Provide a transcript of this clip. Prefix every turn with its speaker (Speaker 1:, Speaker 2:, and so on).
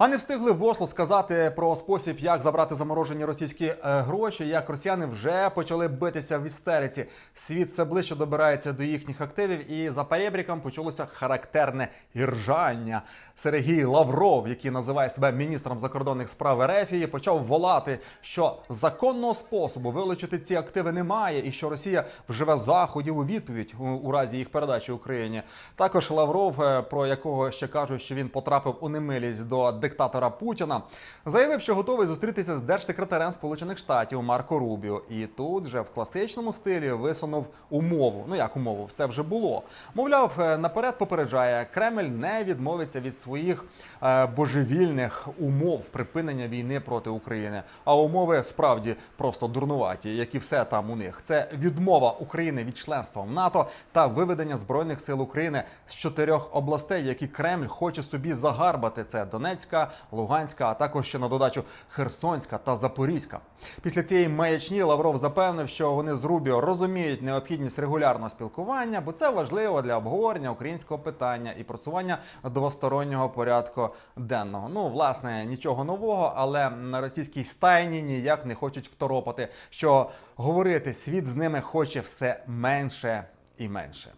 Speaker 1: А не встигли в Осло сказати про спосіб, як забрати заморожені російські е, гроші, як росіяни вже почали битися в істериці. Світ все ближче добирається до їхніх активів, і за перебріком почалося характерне іржання. Сергій Лавров, який називає себе міністром закордонних справ Ерефії, почав волати, що законного способу вилучити ці активи немає, і що Росія вживе заходів у відповідь у, разі їх передачі Україні. Також Лавров, е, про якого ще кажуть, що він потрапив у немилість до диктатора Путіна, заявив, що готовий зустрітися з держсекретарем Сполучених Штатів Марко Рубіо. І тут же в класичному стилі висунув умову. Ну як умову, це вже було. Мовляв, е, наперед попереджає, Кремль не відмовиться від своїх е, божевільних умов припинення війни проти України. А умови справді просто дурнуваті, як і все там у них. Це відмова України від членства в НАТО та виведення збройних сил України з чотирьох областей, які Кремль хоче собі загарбати. Це Донецька, Луганська, а також ще на додачу Херсонська та Запорізька. Після цієї маячні Лавров запевнив, що вони з Рубіо розуміють необхідність регулярного спілкування, бо це важливо для обговорення українського питання і просування двостороннього порядку денного. Ну, власне, нічого нового, але на російській стайні ніяк не хочуть второпати, що говорити світ з ними хоче все менше і менше.